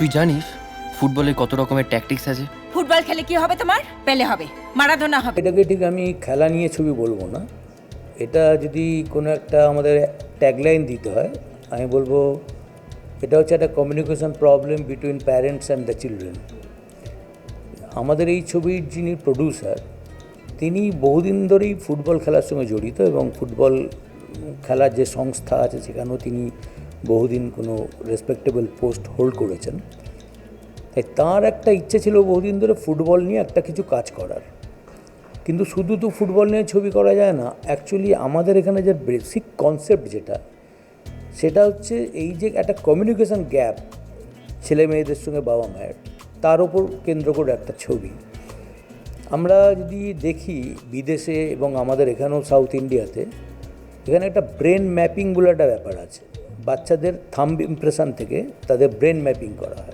তুই জানিস ফুটবলে কত রকমের ট্যাকটিক্স আছে? ফুটবল খেলে কি হবে তোমার? পেলে হবে। মারাদোনা হবে। এটাকে ঠিক? আমি খেলা নিয়ে ছবি বলব না। এটা যদি কোনো একটা আমাদের ট্যাগলাইন দিতে হয় আমি বলব এটা হচ্ছে একটা communication problem between parents and the children আমাদের এই ছবির যিনি প্রডিউসার তিনি বহুদিন ধরেই ফুটবল খেলার সঙ্গে জড়িত এবং ফুটবল খেলার যে সংস্থা আছে সেখানেও তিনি বহুদিন কোনো রেসপেক্টেবল পোস্ট হোল্ড করেছেন। তাই তার একটা ইচ্ছে ছিল বহুদিন ধরে ফুটবল নিয়ে একটা কিছু কাজ করার। কিন্তু শুধু তো ফুটবল নিয়ে ছবি করা যায় না অ্যাকচুয়ালি আমাদের এখানে যে বেসিক কনসেপ্ট যেটা, সেটা হচ্ছে এই যে একটা কমিউনিকেশন গ্যাপ ছেলে মেয়েদের সঙ্গে বাবা মায়ের, তার ওপর কেন্দ্র করে একটা ছবি। আমরা যদি দেখি বিদেশে এবং আমাদের এখানেও সাউথ ইন্ডিয়াতে এখানে একটা ব্রেন ম্যাপিং বলে একটা ব্যাপার আছে। বাচ্চাদের থাম্ব ইমপ্রেশন থেকে তাদের ব্রেন ম্যাপিং করা হয়।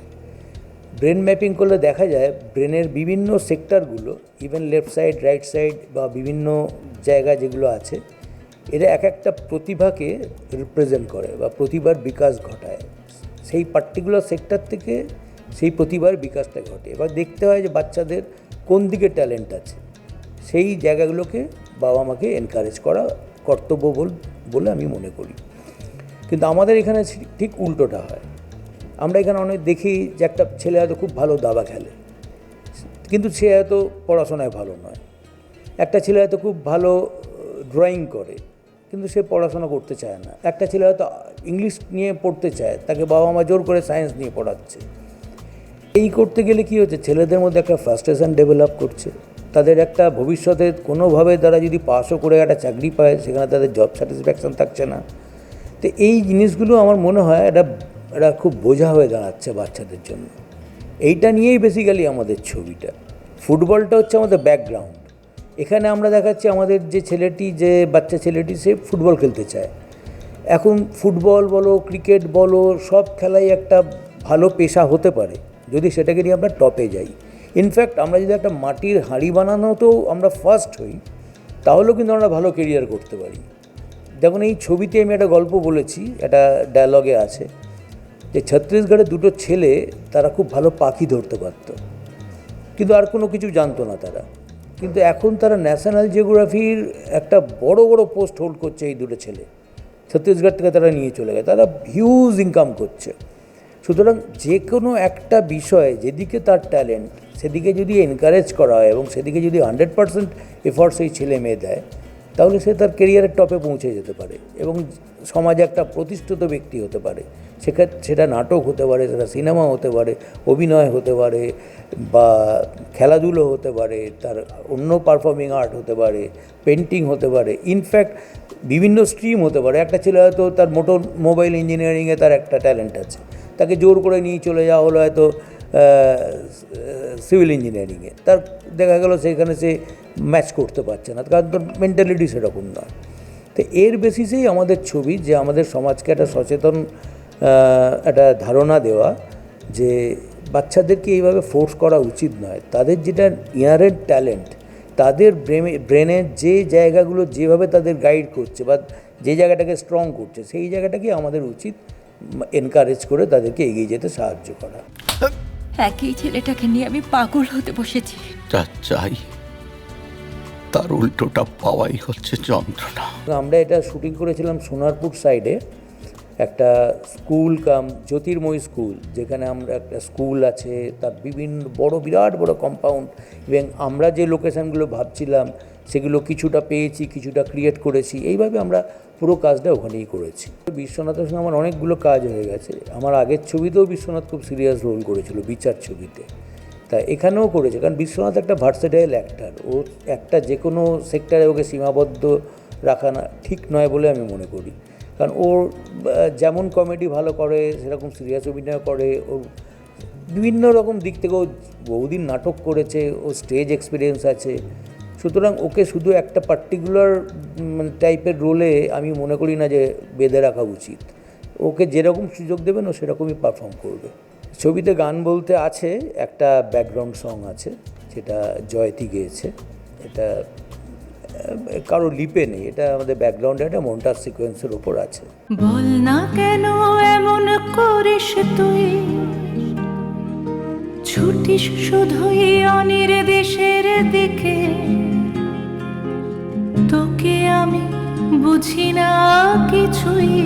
ব্রেন ম্যাপিং করলে দেখা যায় ব্রেনের বিভিন্ন সেক্টরগুলো even left side right side বা বিভিন্ন জায়গা যেগুলো আছে, এরা এক একটা প্রতিভাকে রিপ্রেজেন্ট করে বা প্রতিভার বিকাশ ঘটায়। সেই পার্টিকুলার সেক্টর থেকে সেই প্রতিভার বিকাশটা ঘটে। এবার দেখতে হয় যে বাচ্চাদের কোন দিকে ট্যালেন্ট আছে। সেই জায়গাগুলোকে বাবা মাকে এনকারেজ করা কর্তব্য বল- বলে আমি মনে করি। কিন্তু আমাদের এখানে ঠিক উল্টোটা হয়। আমরা এখানে অনেক দেখি যে একটা ছেলে হয়তো খুব ভালো দাবা খেলে। কিন্তু সে হয়তো পড়াশোনায় ভালো নয়। একটা ছেলে হয়তো খুব ভালো ড্রয়িং করে, কিন্তু সে পড়াশোনা করতে চায় না। একটা ছেলে হয়তো ইংলিশ নিয়ে পড়তে চায়, তাকে বাবা মা জোর করে সায়েন্স নিয়ে পড়াচ্ছে। এই করতে গেলে কি হচ্ছে? ছেলেদের মধ্যে একটা ফ্রাস্ট্রেশন ডেভেলপ করছে। তাদের একটা ভবিষ্যতে কোনোভাবে তারা যদি পাসও করে একটা চাকরি পায়, সেখানে তাদের জব স্যাটিসফ্যাকশন থাকছে না। তো এই জিনিসগুলো আমার মনে হয় এটা এটা খুব বোঝা হয়ে দাঁড়াচ্ছে বাচ্চাদের জন্য। এইটা নিয়েই বেসিক্যালি আমাদের ছবিটা। ফুটবলটা হচ্ছে আমাদের ব্যাকগ্রাউন্ড এখানে আমরা দেখাচ্ছি আমাদের যে ছেলেটি, যে বাচ্চা ছেলেটি, সে ফুটবল খেলতে চায়। এখন ফুটবল বলো, ক্রিকেট বলো, সব খেলাই একটা ভালো পেশা হতে পারে। যদি সেটাকে নিয়ে আমরা টপে যাই। ইনফ্যাক্ট আমরা যদি একটা মাটির হাঁড়ি বানানোতেও আমরা ফার্স্ট হই, তাহলেও কিন্তু আমরা ভালো কেরিয়ার করতে পারি। দেখুন, এই ছবিতে আমি একটা গল্প বলেছি, একটা ডায়লগে আছে যে ছত্তিশগড়ের দুটো ছেলে তারা খুব ভালো পাখি ধরতে পারতো। কিন্তু আর কোনো কিছু জানতো না তারা। কিন্তু এখন তারা ন্যাশনাল জিওগ্রাফির একটা বড় বড় পোস্ট হোল্ড করছে এই দুটো ছেলে। ছত্তিশগড় থেকে তারা নিয়ে চলে গেছে। তারা হিউজ ইনকাম করছে। সুতরাং যে কোনো একটা বিষয়ে যেদিকে তার ট্যালেন্ট সেদিকে যদি এনকারেজ করা হয় এবং সেদিকে যদি হান্ড্রেড পার্সেন্ট এফর্ট সেই ছেলে মেয়ে দেয় তাহলে সে তার কেরিয়ারের টপে পৌঁছে যেতে পারে এবং সমাজে একটা প্রতিষ্ঠিত ব্যক্তি হতে পারে। সেক্ষেত্রে সেটা নাটক হতে পারে, সেটা সিনেমা হতে পারে, অভিনয় হতে পারে বা খেলাধুলো হতে পারে, তার অন্য পারফর্মিং আর্ট হতে পারে পেন্টিং হতে পারে। ইনফ্যাক্ট বিভিন্ন স্ট্রিম হতে পারে। একটা ছেলে হয়তো তার মোটর মোবাইল ইঞ্জিনিয়ারিংয়ে তার একটা ট্যালেন্ট আছে। তাকে জোর করে নিয়ে চলে যাওয়া হলো হয়তো সিভিল ইঞ্জিনিয়ারিংয়ে তার দেখা গেল সেখানে সে ম্যাচ করতে পারছে না। কারণ তোর মেন্টালিটি সেরকম নয়। তো এর বেসিসেই আমাদের ছবি যে আমাদের সমাজকে একটা সচেতন একটা ধারণা দেওয়া যে বাচ্চাদেরকে এইভাবে ফোর্স করা উচিত নয়। তাদের যেটা ইনারেন্ট ট্যালেন্ট তাদের ব্রেনে ব্রেনের যে জায়গাগুলো যেভাবে তাদের গাইড করছে বা যে জায়গাটাকে স্ট্রং করছে, সেই জায়গাটাকে আমাদের উচিত এনকারেজ করে তাদেরকে এগিয়ে যেতে সাহায্য করা। একই ছেলেটাকে নিয়ে আমি পাগল হতে বসেছি। যা চাই তার উল্টোটা পাওয়াই হচ্ছে যন্ত্রণা। আমরা এটা শুটিং করেছিলাম সোনারপুর সাইডে একটা স্কুল কাম জ্যোতির্ময় স্কুল যেখানে আমরা একটা স্কুল আছে তার বিভিন্ন বড় বিরাট বড় কম্পাউন্ড এবং আমরা যে লোকেশানগুলো ভাবছিলাম সেগুলো কিছুটা পেয়েছি, কিছুটা ক্রিয়েট করেছি। এইভাবে আমরা পুরো কাজটা ওখানেই করেছি। বিশ্বনাথের সঙ্গে আমার অনেকগুলো কাজ হয়ে গেছে। আমার আগের ছবিতেও বিশ্বনাথ খুব সিরিয়াস রোল করেছিল, বিচার ছবিতে। তা এখানেও করেছে। কারণ বিশ্বনাথ একটা ভার্সেটাইল অ্যাক্টার ও একটা যে কোনো সেক্টরে ওকে সীমাবদ্ধ রাখা না, ঠিক নয় বলে আমি মনে করি। কারণ ওর যেমন কমেডি ভালো করে, সেরকম সিরিয়াস অভিনয় করে, ওর বিভিন্ন রকম দিক থেকে ও বহুদিন নাটক করেছে, ও স্টেজ এক্সপিরিয়েন্স আছে। সুতরাং ওকে শুধু একটা পার্টিকুলার টাইপের রোলে আমি মনে করি না যে বেঁধে রাখা উচিত। ওকে যেরকম সুযোগ দেবেন, ও সেরকমই পারফর্ম করবে। ছবিতে গান বলতে আছে, একটা ব্যাকগ্রাউন্ড সং আছে, যেটা জয়তি গেয়েছে। এটা কারও লিপে নেই, এটা আমাদের ব্যাকগ্রাউন্ডে একটা মন্টার সিকোয়েন্সের ওপর আছে। বল না কেন এমন করিস তুই? দেখিস শুধুই অনির্দেশের দিকে। তোকে আমি বুঝি না কিছুই।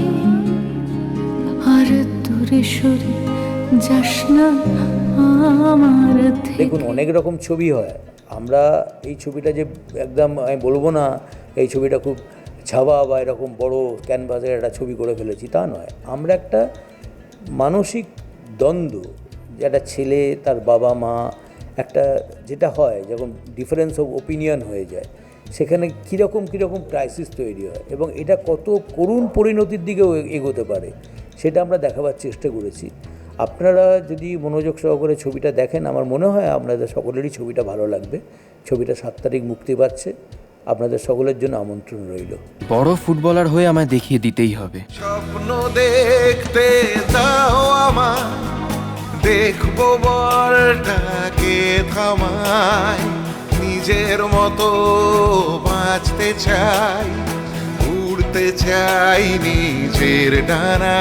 আর তোরে সরে যাস না আমার দেখুন, অনেক রকম ছবি হয়। আমরা এই ছবিটা যে একদম আমি বলব না, এই ছবিটা খুব ছাবা বা এরকম বড় ক্যানভাসের একটা ছবি করে ফেলেছি, তা নয়। আমরা একটা মানসিক দ্বন্দ্ব একটা ছেলে তার বাবা মা একটা যেটা হয় যখন ডিফারেন্স অফ ওপিনিয়ন হয়ে যায় সেখানে কীরকম কীরকম ক্রাইসিস তৈরি হয় এবং এটা কত করুণ পরিণতির দিকেও এগোতে পারে সেটা আমরা দেখাবার চেষ্টা করেছি। আপনারা যদি মনোযোগ সহকারে ছবিটা দেখেন আমার মনে হয় আপনাদের সকলেরই ছবিটা ভালো লাগবে। ছবিটা সাত তারিখ মুক্তি পাচ্ছে। আপনাদের সকলের জন্য আমন্ত্রণ রইল। বড় ফুটবলার হয়ে আমায় দেখিয়ে দিতেই হবে। স্বপ্ন দেখতে দাও আমার দেখব বলটাকে থামাই নিজের মতো বাঁচতে চাই উড়তে চাই নিজের ডানা।